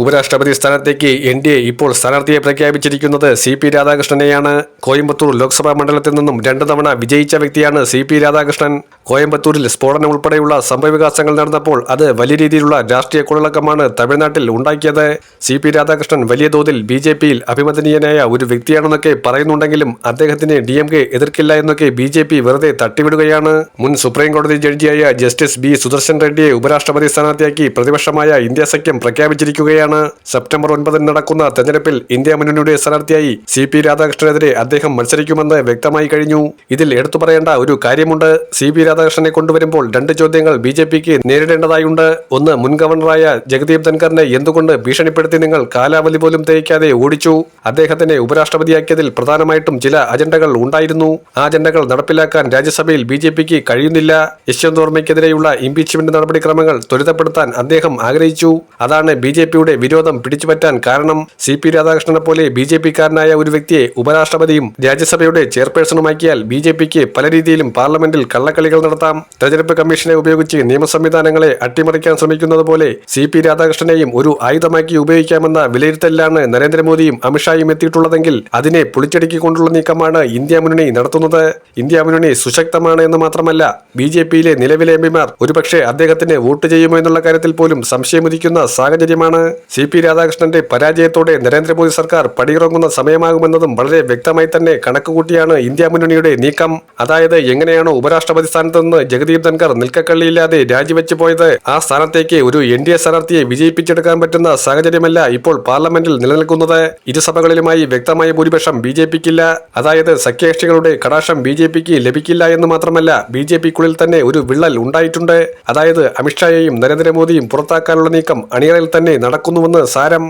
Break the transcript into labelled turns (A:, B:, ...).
A: ഉപരാഷ്ട്രപതി സ്ഥാനത്തേക്ക് N D A ഇപ്പോൾ സ്ഥാനാർത്ഥിയെ പ്രഖ്യാപിച്ചിരിക്കുന്നത് സി പി രാധാകൃഷ്ണനെയാണ്. കോയമ്പത്തൂർ ലോക്സഭാ മണ്ഡലത്തിൽ നിന്നും രണ്ടു തവണ വിജയിച്ച വ്യക്തിയാണ് സി പി രാധാകൃഷ്ണൻ. കോയമ്പത്തൂരിൽ സ്ഫോടനം ഉൾപ്പെടെയുള്ള സംഭവവികാസങ്ങൾ നടന്നപ്പോൾ അത് വലിയ രീതിയിലുള്ള രാഷ്ട്രീയ കുഴലക്കമാണ് തമിഴ്നാട്ടിൽ ഉണ്ടാക്കിയത്. സി പി രാധാകൃഷ്ണൻ വലിയ തോതിൽ ബി ജെ പിയിൽ അഭിമതനീയനായ ഒരു വ്യക്തിയാണെന്നൊക്കെ പറയുന്നുണ്ടെങ്കിലും അദ്ദേഹത്തിന് ഡി എം കെ എതിർക്കില്ല എന്നൊക്കെ ബി ജെ പി വെറുതെ തട്ടിവിടുകയാണ്. മുൻ സുപ്രീം കോടതി ജഡ്ജിയായ ജസ്റ്റിസ് ബി സുദർശൻ റെഡ്ഡിയെ ഉപരാഷ്ട്രപതി സ്ഥാനാർത്ഥിയാക്കി പ്രതിപക്ഷമായ ഇന്ത്യ സഖ്യം പ്രഖ്യാപിച്ചിരിക്കുകയാണ്. സെപ്റ്റംബർ ഒൻപതിന് നടക്കുന്ന തെരഞ്ഞെടുപ്പിൽ ഇന്ത്യ മുന്നണിയുടെ സ്ഥാനാർത്ഥിയായി സി പി രാധാകൃഷ്ണനെതിരെ അദ്ദേഹം മത്സരിക്കുമെന്ന് വ്യക്തമായി കഴിഞ്ഞു. ഇതിൽ എടുത്തു പറയേണ്ട ഒരു കാര്യമുണ്ട്. സി പി രാധാകൃഷ്ണനെ കൊണ്ടുവരുമ്പോൾ രണ്ട് ചോദ്യങ്ങൾ ബി ജെ പിക്ക് നേരിടേണ്ടതായുണ്ട്. ഒന്ന് മുൻ ഗവർണറായ ജഗദീപ് ധൻഖറിനെ എന്തുകൊണ്ട് ഭീഷണിപ്പെടുത്തി നിങ്ങൾ കാലാവധി പോലും തേക്കാതെ ഓടിച്ചു? അദ്ദേഹത്തിനെ ഉപരാഷ്ട്രപതിയാക്കിയതിൽ പ്രധാനമായിട്ടും ചില അജണ്ടകൾ ഉണ്ടായിരുന്നു. ആ അജണ്ടകൾ നടപ്പിലാക്കാൻ രാജ്യസഭയിൽ ബി ജെ പിക്ക് കഴിയുന്നില്ല. യശ്വന്ത് വർമ്മയ്ക്കെതിരെയുള്ള ഇംപീച്ച്മെന്റ് നടപടിക്രമങ്ങൾ ത്വരിതപ്പെടുത്താൻ അദ്ദേഹം ആഗ്രഹിച്ചു. അതാണ് ബി ജെ പിയുടെ വിരോധം പിടിച്ചുപറ്റാൻ കാരണം സി പി രാധാകൃഷ്ണനെ പോലെ ബി ജെ പിക്കാരനായ ഒരു വ്യക്തിയെ ഉപരാഷ്ട്രപതിയും രാജ്യസഭയുടെ ചെയർപേഴ്സണുമാക്കിയാൽ ബി ജെ പിക്ക് പല രീതിയിലും പാർലമെന്റിൽ കള്ളക്കളികൾ നടത്താം. തെരഞ്ഞെടുപ്പ് കമ്മീഷനെ ഉപയോഗിച്ച് നിയമ സംവിധാനങ്ങളെ അട്ടിമറിക്കാൻ ശ്രമിക്കുന്നത് പോലെ സി പി രാധാകൃഷ്ണനെയും ഒരു ആയുധമാക്കി ഉപയോഗിക്കാമെന്ന വിലയിരുത്തലിലാണ് നരേന്ദ്രമോദിയും അമിത്ഷായും എത്തിയിട്ടുള്ളതെങ്കിൽ അതിനെ പൊളിച്ചടുക്കിക്കൊണ്ടുള്ള നീക്കമാണ് ഇന്ത്യ മുന്നണി നടത്തുന്നത്. ഇന്ത്യ മുന്നണി സുശക്തമാണ് എന്ന് മാത്രമല്ല ബി ജെ പിയിലെ നിലവിലെ എം പിമാർ ഒരുപക്ഷെ അദ്ദേഹത്തിന് വോട്ട് ചെയ്യുമോ എന്നുള്ള കാര്യത്തിൽ പോലും സംശയമുദിക്കുന്ന സാഹചര്യമാണ്. സി പി രാധാകൃഷ്ണന്റെ പരാജയത്തോടെ നരേന്ദ്രമോദി സർക്കാർ പടിയിറങ്ങുന്ന സമയമാകുമെന്നതും വളരെ വ്യക്തമായി തന്നെ കണക്കുകൂട്ടിയാണ് ഇന്ത്യ മുന്നണിയുടെ നീക്കം. അതായത് എങ്ങനെയാണോ ഉപരാഷ്ട്രപതി സ്ഥാനത്ത് നിന്ന് ജഗദീപ് ധൻകർ നിൽക്കക്കള്ളിയില്ലാതെ രാജിവെച്ച് പോയത്. ആ സ്ഥാനത്തേക്ക് ഒരു എൻ ഡി എ സ്ഥാനാർത്ഥിയെ വിജയിപ്പിച്ചെടുക്കാൻ പറ്റുന്ന സാഹചര്യമല്ല ഇപ്പോൾ പാർലമെന്റിൽ നിലനിൽക്കുന്നത്. ഇരുസഭകളിലുമായി വ്യക്തമായ ഭൂരിപക്ഷം ബി ജെ പിക്കില്ല. അതായത് സഖ്യകക്ഷികളുടെ കടാക്ഷം ബി ജെ പിക്ക് ലഭിക്കില്ല എന്ന് മാത്രമല്ല ബി ജെ പിക്കുള്ളിൽ തന്നെ ഒരു വിള്ളൽ ഉണ്ടായിട്ടുണ്ട്. അതായത് അമിത്ഷായെയും നരേന്ദ്രമോദിയും പുറത്താക്കാനുള്ള നീക്കം അണിയറയിൽ തന്നെ നടക്കുന്നുവെന്ന് സാരം